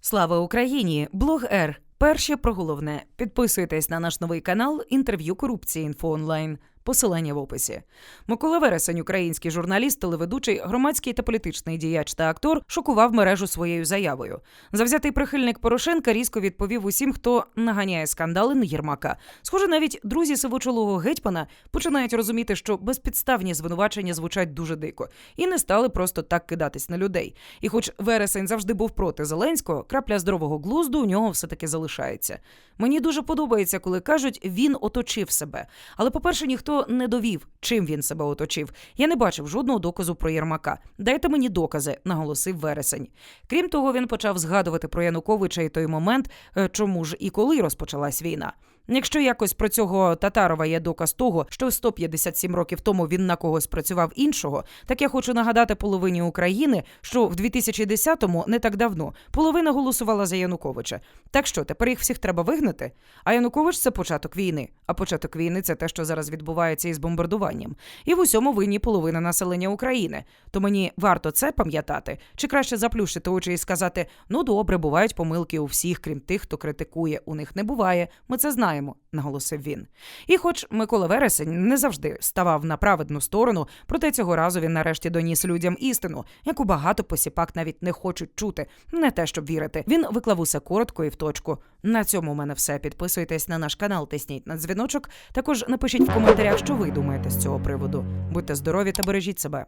Слава Україні! Блог Р. Перше про головне. Підписуйтесь на наш новий канал інтерв'ю корупції інфо онлайн. Посилання в описі. Микола Вересень, український журналіст, телеведучий, громадський та політичний діяч та актор, шокував мережу своєю заявою. Завзятий прихильник Порошенка різко відповів усім, хто наганяє скандали на Єрмака. Схоже, навіть друзі сивочолого гетьмана починають розуміти, що безпідставні звинувачення звучать дуже дико, і не стали просто так кидатись на людей. І хоч Вересень завжди був проти Зеленського, крапля здорового глузду у нього все таки залишається. Мені дуже подобається, коли кажуть, він оточив себе. Але, по-перше, ніхто не довів, чим він себе оточив. Я не бачив жодного доказу про Єрмака. Дайте мені докази, наголосив вересень. Крім того, він почав згадувати про Януковича і той момент, е, чому ж і коли розпочалась війна. Якщо якось про цього Татарова є доказ того, що 157 років тому він на когось працював іншого, так я хочу нагадати половині України, що в 2010-му, не так давно, половина голосувала за Януковича. Так що тепер їх всіх треба вигнати? А Янукович це початок війни. А початок війни це те, що зараз відбувається із бомбардуванням. І в усьому винні половина населення України. То мені варто це пам'ятати, чи краще заплющити очі і сказати: ну добре, бувають помилки у всіх, крім тих, хто критикує. У них не буває. Ми це знаємо, наголосив він. І, хоч Микола Вересень не завжди ставав на праведну сторону, проте цього разу він нарешті доніс людям істину, яку багато посіпак навіть не хочуть чути, не те, щоб вірити. Він виклав усе коротко і в точку. На цьому у мене все. Підписуйтесь на наш канал, тисніть на дзвіночок. Також напишіть в коментарях, що ви думаєте з цього приводу. Будьте здорові та бережіть себе.